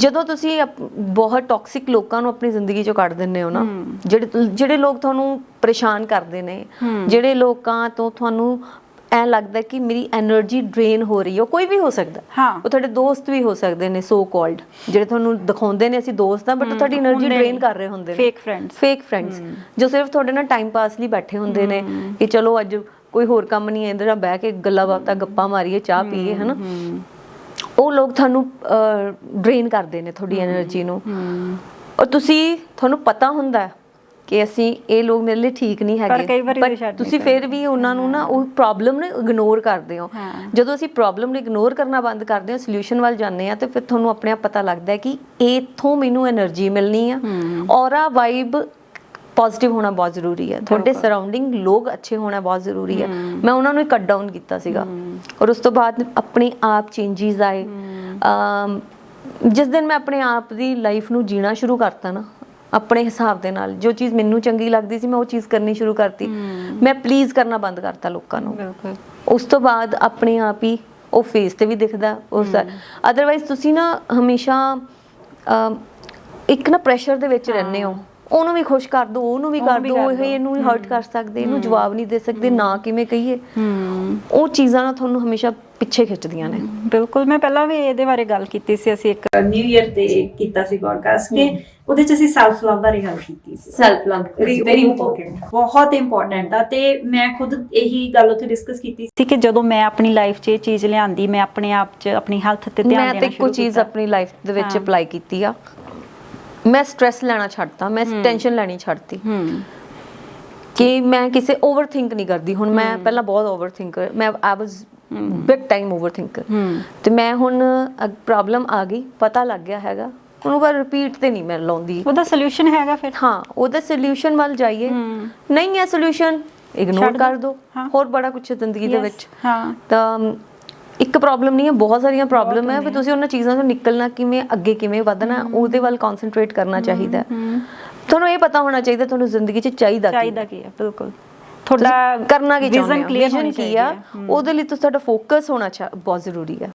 ਜਦੋਂ ਤੁਸੀਂ ਬਹੁਤ ਟੌਕਸਿਕ ਲੋਕਾਂ ਨੂੰ ਆਪਣੀ ਜ਼ਿੰਦਗੀ ਚੋਂ ਕੱਢ ਦਿੰਦੇ ਹੋ ਨਾ ਜਿਹੜੇ ਜਿਹੜੇ ਲੋਕ ਤੁਹਾਨੂੰ ਪਰੇਸ਼ਾਨ ਕਰਦੇ ਨੇ ਜਿਹੜੇ ਲੋਕਾਂ ਤੋਂ ਤੁਹਾਨੂੰ ਐ ਲੱਗਦਾ ਕਿ ਮੇਰੀ એનર્ਜੀ ਡਰੇਨ ਹੋ ਰਹੀ ਹੈ ਕੋਈ ਵੀ ਹੋ ਸਕਦਾ। ਉਹ ਤੁਹਾਡੇ ਦੋਸਤ ਵੀ ਹੋ ਸਕਦੇ ਨੇ ਸੋ ਕਾਲਡ ਜਿਹੜੇ ਤੁਹਾਨੂੰ ਦਿਖਾਉਂਦੇ ਨੇ ਅਸੀਂ ਦੋਸਤ ਆ ਬਟ ਤੁਹਾਡੀ એનર્ਜੀ ਡਰੇਨ ਕਰ ਰਹੇ ਹੁੰਦੇ ਨੇ। ਫੇਕ ਫਰੈਂਡਸ ਫੇਕ ਫਰੈਂਡਸ ਜੋ ਸਿਰਫ ਤੁਹਾਡੇ ਨਾਲ ਟਾਈਮ ਪਾਸ ਲਈ ਬੈਠੇ ਹੁੰਦੇ ਨੇ ਕਿ ਚਲੋ ਅੱਜ ਕੋਈ ਹੋਰ ਕੰਮ ਨਹੀਂ ਹੈ ਬਹਿ ਕੇ ਗੱਲਾਂ ਬਾਤਾਂ ਗੱਪਾਂ ਮਾਰੀਏ ਚਾਹ ਪੀਏ ਹਨਾ? ਉਹ ਲੋਕ ਤੁਹਾਨੂੰ ਡਰੇਨ ਕਰਦੇ ਨੇ ਤੁਹਾਡੀ એનર્ਜੀ ਨੂੰ। ਔਰ ਤੁਸੀਂ ਤੁਹਾਨੂੰ ਪਤਾ ਹੁੰਦਾ ਕਿ ਅਸੀਂ ਇਹ ਲੋਕ ਮੇਰੇ ਲਈ ਠੀਕ ਨਹੀਂ ਹੈਗੇ। ਪਰ ਤੁਸੀਂ ਫਿਰ ਵੀ ਉਹਨਾਂ ਨੂੰ ਨਾ ਉਹ ਪ੍ਰੋਬਲਮ ਨੂੰ ਇਗਨੋਰ ਕਰਦੇ ਹੋ। ਜਦੋਂ ਅਸੀਂ ਪ੍ਰੋਬਲਮ ਨੂੰ ਇਗਨੋਰ ਕਰਨਾ ਬੰਦ ਕਰਦੇ ਹਾਂ ਸੋਲੂਸ਼ਨ ਵੱਲ ਜਾਂਦੇ ਆ ਤੇ ਫਿਰ ਤੁਹਾਨੂੰ ਆਪਣੇ ਆਪ ਪਤਾ ਲੱਗਦਾ ਹੈ ਕਿ ਇਥੋਂ ਮੈਨੂੰ એનર્ਜੀ ਮਿਲਣੀ ਆ। ਔਰਾ ਵਾਈਬ ਪੋਜ਼ਿਟਿਵ ਹੋਣਾ ਬਹੁਤ ਜ਼ਰੂਰੀ ਹੈ। ਤੁਹਾਡੇ ਸਰਾਊਂਡਿੰਗ ਲੋਕ ਅੱਛੇ ਹੋਣਾ ਬਹੁਤ ਜ਼ਰੂਰੀ ਹੈ। ਮੈਂ ਉਹਨਾਂ ਨੂੰ ਕੱਟ ਡਾਊਨ ਕੀਤਾ ਸੀਗਾ। ਔਰ ਉਸ ਤੋਂ ਬਾਅਦ ਆਪਣੇ ਆਪ ਚੇਂਜਸ ਆਏ। ਜਿਸ ਦਿਨ ਮੈਂ ਆਪਣੇ ਆਪ ਦੀ ਲਾਈਫ ਨੂੰ ਜੀਣਾ ਸ਼ੁਰੂ ਕਰਤਾ ਨਾ ਆਪਣੇ ਹਿਸਾਬ ਦੇ ਨਾਲ ਜੋ ਚੀਜ਼ ਮੈਨੂੰ ਚੰਗੀ ਲੱਗਦੀ ਸੀ ਮੈਂ ਉਹ ਚੀਜ਼ ਕਰਨੀ ਸ਼ੁਰੂ ਕਰਤੀ। ਮੈਂ ਪਲੀਜ਼ ਕਰਨਾ ਬੰਦ ਕਰਤਾ ਲੋਕਾਂ ਨੂੰ। ਬਿਲਕੁਲ। ਉਸ ਤੋਂ ਬਾਅਦ ਆਪਣੇ ਆਪ ਹੀ ਉਹ ਫੇਸ ਤੇ ਵੀ ਦਿਖਦਾ ਉਸ ਅਦਰਵਾਈਜ਼ ਤੁਸੀਂ ਨਾ ਹਮੇਸ਼ਾ ਇੱਕ ਨਾ ਪ੍ਰੈਸ਼ਰ ਦੇ ਵਿੱਚ ਰਹਿੰਦੇ ਹੋ। ਉਹਨੂੰ ਵੀ ਖੁਸ਼ ਕਰ ਦੋ ਉਹਨੂੰ ਵੀ ਕਰ ਦੋ ਇਹ ਇਹਨੂੰ ਵੀ ਹਰਟ ਕਰ ਸਕਦੇ ਇਹਨੂੰ ਜਵਾਬ ਨਹੀਂ ਦੇ ਸਕਦੇ ਨਾ ਕਿਵੇਂ ਕਹੀਏ। ਉਹ ਚੀਜ਼ਾਂ ਨਾ ਤੁਹਾਨੂੰ ਹਮੇਸ਼ਾ ਪਿੱਛੇ ਖਿੱਚਦੀਆਂ ਨੇ। ਬਿਲਕੁਲ ਮੈਂ ਪਹਿਲਾਂ ਵੀ ਇਹਦੇ ਬਾਰੇ ਗੱਲ ਕੀਤੀ ਸੀ ਅਸੀਂ ਇੱਕ ਨਿਊ ਇਅਰ ਤੇ ਕੀਤਾ ਸੀ ਪੋਡਕਾਸਟ ਕਿ ਉਹਦੇ ਚ ਅਸੀਂ ਸੈਲਫ ਲਵ ਬਾਰੇ ਗੱਲ ਕੀਤੀ ਸੀ। ਸੈਲਫ ਲਵ ਵੈਰੀ ਇੰਪੋਰਟੈਂਟ ਬਹੁਤ ਇੰਪੋਰਟੈਂਟ ਆ ਤੇ ਮੈਂ ਖੁਦ ਇਹੀ ਗੱਲ ਉੱਥੇ ਡਿਸਕਸ ਕੀਤੀ ਸੀ ਕਿ ਜਦੋਂ ਮੈਂ ਆਪਣੀ ਲਾਈਫ 'ਚ ਇਹ ਚੀਜ਼ ਲਿਆਂਦੀ ਮੈਂ ਆਪਣੇ ਆਪ 'ਚ ਆਪਣੀ ਹੈਲਥ ਤੇ ਧਿਆਨ ਮੈਂ ਦੇਣਾ ਤੇ ਇੱਕੋ ਸ਼ੁਰੂ ਚੀਜ਼ ਕੀਤਾ। ਆਪਣੀ ਲਾਈਫ ਦੇ ਵਿੱਚ। ਅਪਲਾਈ ਕੀਤੀ ਆ। ਮੈਂ ਸਟ्रेस ਲੈਣਾ ਛੱਡਤਾ ਮੈਂ ਟੈਨਸ਼ਨ ਲੈਣੀ ਛੱਡਤੀ। ਹੂੰ। ਕਿ ਮੈਂ ਕਿਸੇ ਓਵਰਥਿੰਕ ਨਹੀਂ ਕਰਦੀ। ਹੁਣ ਮੈਂ ਪਹਿਲਾਂ ਬਹੁਤ ਓਵਰਥਿੰਕਰ ਮੈਂ ਆਈ ਵਾਸ ਬਿਗ ਟਾਈਮ ਓਵਰਥਿੰਕਰ ਤੇ ਮੈਂ ਹੁਣ ਪ੍ਰੋਬਲਮ ਆ ਗਈ ਪਤਾ ਲੱਗ ਗਿਆ ਹੈਗਾ। ਉਹਨੂੰ ਪਰ ਰਿਪੀਟ ਤੇ ਨਹੀਂ ਮੈਂ ਲਾਉਂਦੀ। ਉਹਦਾ ਸੋਲੂਸ਼ਨ ਹੈਗਾ ਫਿਰ? ਹਾਂ ਉਹਦਾ ਸੋਲੂਸ਼ਨ ਵੱਲ ਜਾਈਏ। ਨਹੀਂ ਹੈ ਸੋਲੂਸ਼ਨ ਇਗਨੋਰ ਕਰ। ਦੋ। ਹੋਰ ਬੜਾ ਕੁਝ ਜ਼ਿੰਦਗੀ ਦੇ ਵਿੱਚ। ਹਾਂ। ਤਾਂ ਇੱਕ ਪ੍ਰੋਬਲਮ ਨਹੀਂ ਹੈ ਬਹੁਤ ਸਾਰੀਆਂ ਪ੍ਰੋਬਲਮ ਹੈ ਵੀ ਤੁਸੀਂ ਉਹਨਾਂ ਚੀਜ਼ਾਂ ਤੋਂ ਨਿਕਲਣਾ ਕਿਵੇਂ ਅੱਗੇ ਕਿਵੇਂ ਵਧਣਾ ਉਹਦੇ ਵੱਲ ਕਨਸੈਂਟਰੇਟ ਕਰਨਾ ਚਾਹੀਦਾ। ਤੁਹਾਨੂੰ ਇਹ ਪਤਾ ਹੋਣਾ ਚਾਹੀਦਾ ਤੁਹਾਨੂੰ ਜ਼ਿੰਦਗੀ 'ਚ ਚਾਹੀਦਾ ਕੀ ਚਾਹੀਦਾ ਕੀ ਹੈ ਬਿਲਕੁਲ। ਤੁਹਾਡਾ ਕਰਨਾ ਕੀ ਚਾਹੁੰਦੇ ਹੋ? ਵਿਜ਼ਨ ਹੋਣੀ ਕੀ ਆ? ਹੈ। ਉਹਦੇ ਲਈ ਤੁਹਾਡਾ ਫੋਕਸ ਹੋਣਾ ਬਹੁਤ ਜ਼ਰੂਰੀ ਹੈ।